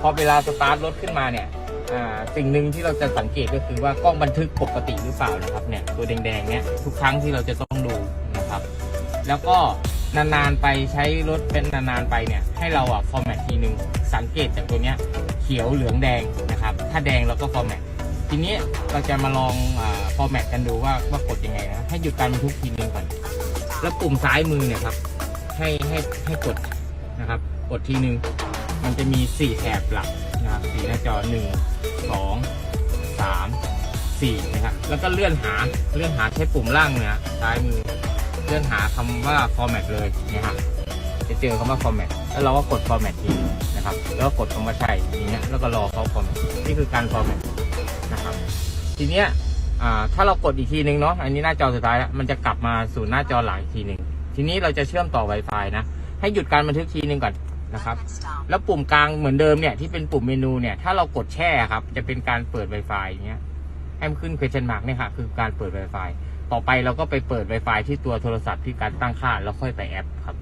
พอเวลาสตาร์ทรถขึ้นมาเนี่ยสิ่งหนึ่งที่เราจะสังเกตก็คือว่ากล้องบันทึกปกติหรือเปล่านะครับเนี่ยตัวแดงๆเนี่ยทุกครั้งที่เราจะต้องดูนะครับ แล้วก็นานๆไปใช้รถเป็นนานๆไปเนี่ยให้เราอะฟอร์แมตทีหนึ่งสังเกตจากตัวเนี้ยเขียวเหลืองแดงนะครับ ถ้าแดงเราก็ฟอร์แมตทีนี้เราจะมาลองฟอร์แมตกันดูว่าว่ากดยังไงนะให้หยุดการบันทึกทีหนึ่งก่อนแล้วปุ่มซ้ายมือเนี่ยครับให้ให้ให้กดนะครับกดทีหนึ่ง มันจะมีสี่แถบหลักนะครับสีหน้าจอหนึ่งสองสามสี่นะครับ แล้วก็เลื่อนหาเลื่อนหาใช้ปุ่มล่างเนี่ยซ้ายมือเลื่อนหาคำว่า format เลยนะครับจะเจอคำว่า format แล้วเราก็กด format ทีนะครับ แล้วก็กดคำว่าใช่อย่างเงี้ยแล้วก็รอเขา format นี่คือการ format นะครับ ทีเนี้ยอ่าถ้าเรากดอีกทีนึงเนาะอันนี้หน้าจอสุดท้ายแล้วมันจะกลับมาสู่หน้าจอหลังอีกทีหนึ่งทีนี้เราจะเชื่อมต่อ Wi-Fi นะ ให้หยุดการบันทึกทีนึงก่อน นะครับ แล้วปุ่มกลางเหมือนเดิมเนี่ยที่เป็นปุ่มเมนูเนี่ยถ้าเรากดแช่ครับ จะเป็นการเปิด Wi-Fi อย่างเงี้ยให้มันขึ้น question mark เนี่ยค่ะคือการเปิด Wi-Fi ต่อไปเราก็ไปเปิด Wi-Fi ที่ตัวโทรศัพท์ที่การตั้งค่าแล้วค่อยไปแอปครับ